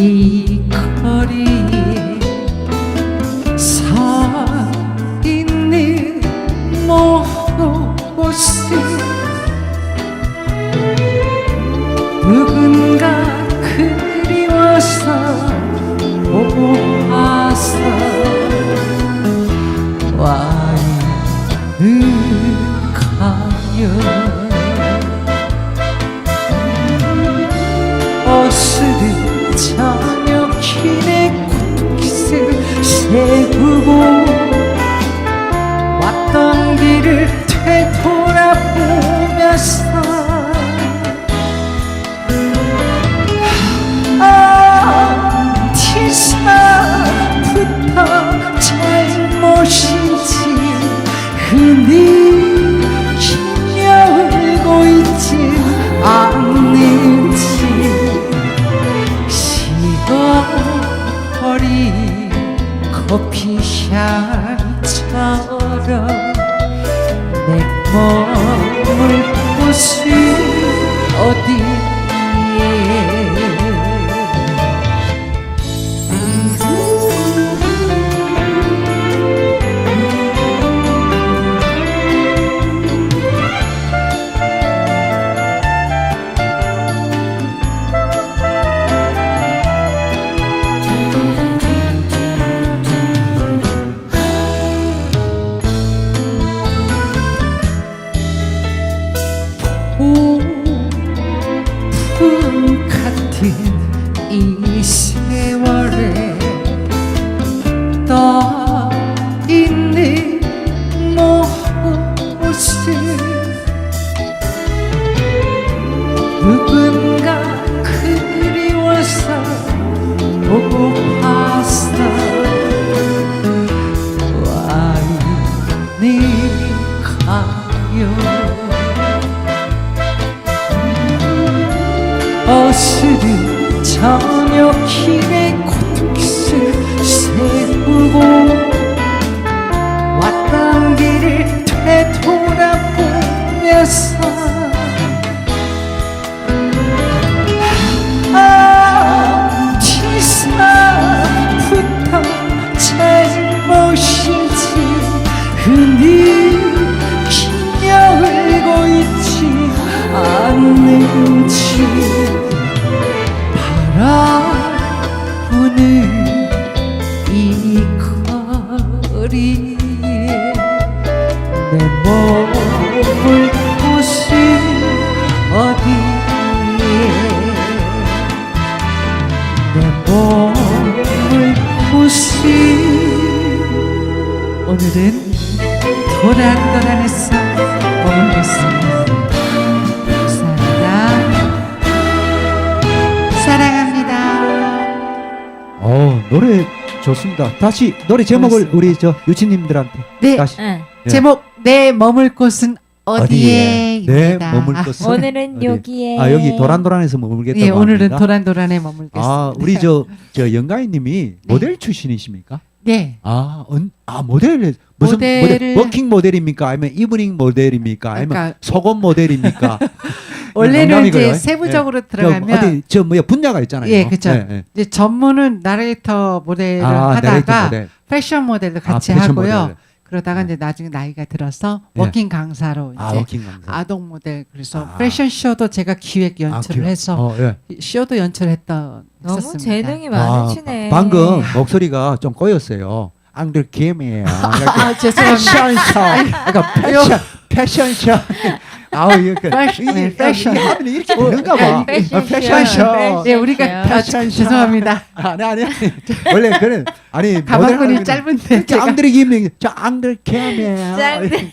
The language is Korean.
이 거리. 어디서부터 잘못인지. 흔히 기억고 있지. 않는지. 식어버린 커피향처럼 내 머물 곳이 모습 누군가 그리워서 보고 봤어. 와인이 가요. 어스른 저녁 길에 꽃깃을 세우고 되돌아보면서. 어디서부터 잘못인지. 흔히 기억고 있지 않는지. 바라보는 이 거리에 내 몸 내 몸을 곳이 오늘은 머물겠습니다 감사합니다 사랑합니다 어 노래 좋습니다. 다시 노래 제목을. 우리 저 유치님들한테 네 다시 응. 예. 제목 내 머물 곳은 어디에? 네 머물 곳은 오늘은 어디? 여기에 아 여기 도란도란에서 머물겠다고 예, 오늘은 합니다. 도란도란에 머물겠습니다. 아 우리 저 저 영가인님이 모델 출신이십니까? 네. 아, 언, 아 모델 무슨 모델을- 모델 워킹 모델입니까? 아니면 이브닝 모델입니까? 아니면 그러니까 속옷 모델입니까? 원래는 농담이고요. 이제 세부적으로 예. 들어가면 저 어디 저 뭐야 분야가 있잖아요. 예, 그쵸. 예, 예. 이제 전문은 나레이터 모델을 아, 나레이터 하다가 모델. 패션 모델도 아, 같이 패션 하고요. 모델. 그러다가 이제 나중에 나이가 들어서 예. 워킹 강사로 이제 아, 워킹 강사. 아동 모델 그래서 아. 패션 쇼도 제가 기획 연출을 아, 그- 해서 어, 예. 쇼도 연출했던 너무 했었습니다. 재능이 아, 많으시네. 방금 목소리가 좀 꼬였어요. 앙들김이에요. 아, 죄송합니다. 패션쇼. 그러니까 패션, 패션쇼. 아우, 이거 패션, 네, 패션. 하면 이렇게 되는가 봐. 패션쇼. 아, 패션쇼. 네, 우리가 아, 패션 쇼. 죄송합니다. 아니, 아니, 아니. 원래 그런, 아니, 가방끈이 짧은데 이렇게 제가 앙들김이, 저 앙들김이에요. 짧네.